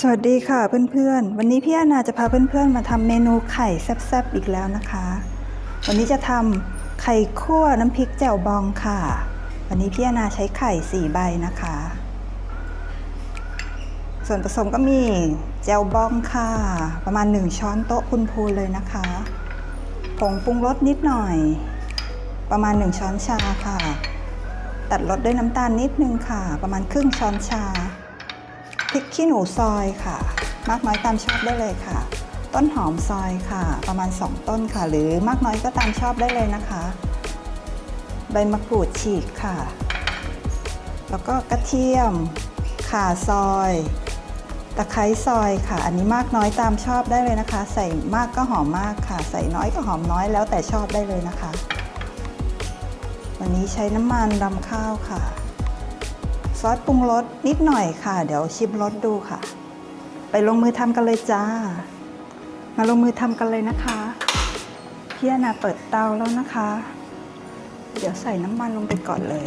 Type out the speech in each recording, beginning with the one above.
สวัสดีค่ะเพื่อนๆ วันนี้พี่อาณาจะพาเพื่อนๆ มาทำเมนูไข่แซ่บๆอีกแล้วนะคะ วันนี้จะทำไข่คั่วน้ำพริกแจ่วบองค่ะ วันนี้พี่อาณาใช้ไข่สี่ใบนะคะ ส่วนผสมก็มีแจ่วบองค่ะ ประมาณ 1 ช้อนโต๊ะคุณพูนเลยนะคะผงปรุงรสนิดหน่อย ประมาณ 1 ช้อนชาค่ะ ตัดรสด้วยน้ำตาลนิดนึงค่ะ ประมาณครึ่งช้อนชา ริกขี้หนูซอยค่ะ มากน้อยตามชอบได้เลยค่ะ ต้นหอมซอยค่ะ ประมาณ 2 ต้นค่ะ หรือมากน้อยก็ตามชอบได้เลยนะคะ ใบมะกรูดฉีกค่ะ แล้วก็กระเทียมข่าซอยตะไคร้ซอยค่ะ อันนี้มากน้อยตามชอบได้เลยนะคะ ใส่มากก็หอมมากค่ะ ใส่น้อยก็หอมน้อยแล้วแต่ชอบได้เลยนะคะ วันนี้ใช้น้ำมันรำข้าวค่ะ ซอสปรุงรสนิดหน่อยค่ะ เดี๋ยวชิมรสดูค่ะ ไปลงมือทำกันเลยจ้า มาลงมือทำกันเลยนะคะพี่อนาเปิดเตาแล้วนะคะ เดี๋ยวใส่น้ำมันลงไปก่อนเลย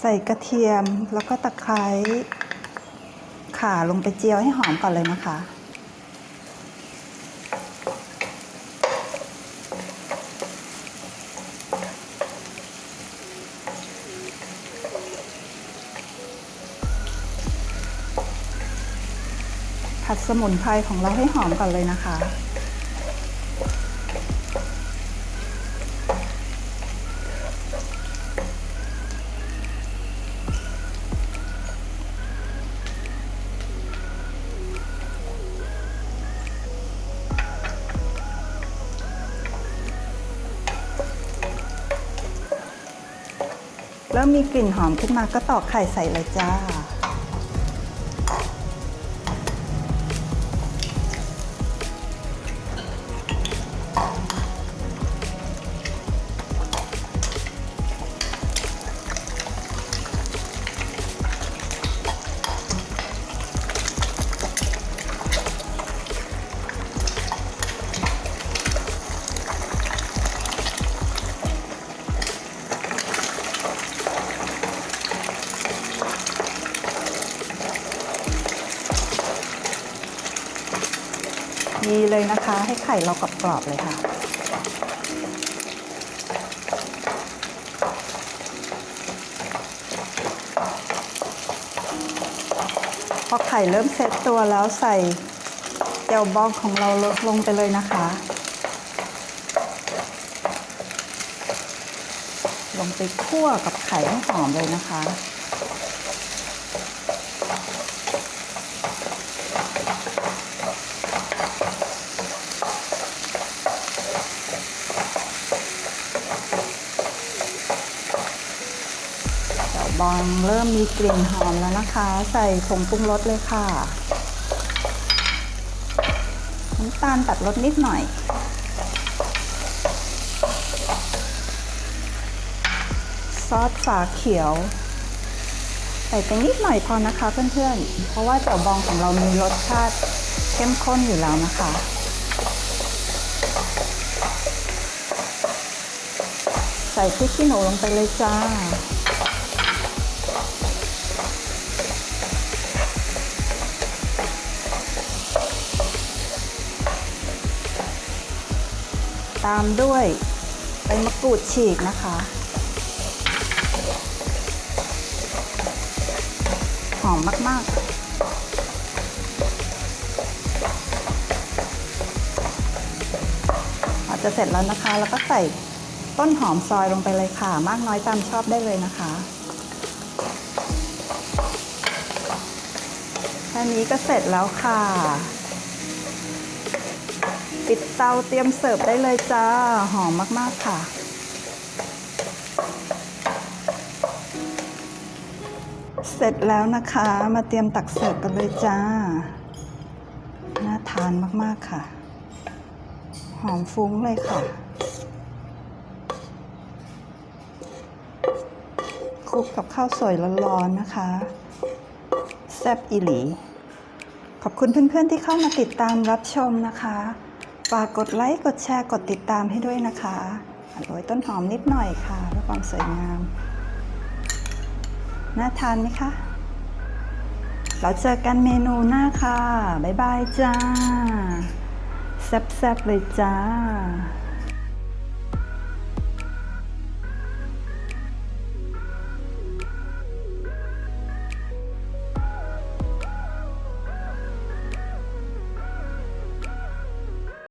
ใส่กระเทียมแล้วก็ตะไคร้ข่าลงไปเจียวให้หอมก่อนเลยนะคะ ผัดสมุนไพรของเราให้หอมก่อนเลยนะคะ เริ่มมีกลิ่นหอมขึ้นมาก็ตอกไข่ใส่เลยจ้า ดีเลยนะคะ ให้ไข่เรากรอบๆเลยค่ะ พอไข่เริ่มเซตตัวแล้วใส่เจลบองของเราลงไปเลยนะคะ ลงไปคั่วกับไข่ให้หอมเลยนะคะ บองเริ่มมีกลิ่นหอมแล้วนะคะ ใส่ผงปรุงรสเลยค่ะน้ำตาลตัดรสนิดหน่อย ซอสฝาเขียว ใส่ไปนิดหน่อยพอนะคะเพื่อนๆ เพราะว่าเจียวบองของเรามีรสชาติเข้มข้นอยู่แล้วนะคะใส่พริกขี้หนูลงไปเลยจ้า ตามด้วยใบมะกรูดฉีกนะคะหอมมากๆอจจะเสร็จแล้วนะคะ แล้วก็ใส่ต้นหอมซอยลงไปเลยค่ะ มากน้อยตามชอบได้เลยนะคะ แค่นี้ก็เสร็จแล้วค่ะ ปิดเตาเตรียมเสิร์ฟได้เลยจ้า หอมมาก ๆ ค่ะเสร็จแล้วนะคะมาเตรียมตักเสิร์ฟกันเลยจ้า น่าทานมากๆค่ะ หอมฟุ้งเลยค่ะคลุกกับข้าวสวยร้อนๆนะคะ แซบอีหลี ขอบคุณเพื่อนๆที่เข้ามาติดตามรับชมนะคะ ฝากกดไลค์กดแชร์กดติดตามให้ด้วยนะคะโรยต้นหอมนิดหน่อยค่ะเพื่อความสวยงาม น่าทานไหมคะ เราเจอกันเมนูหน้าค่ะ บ๊ายบายจ้า แซ่บๆเลยจ้า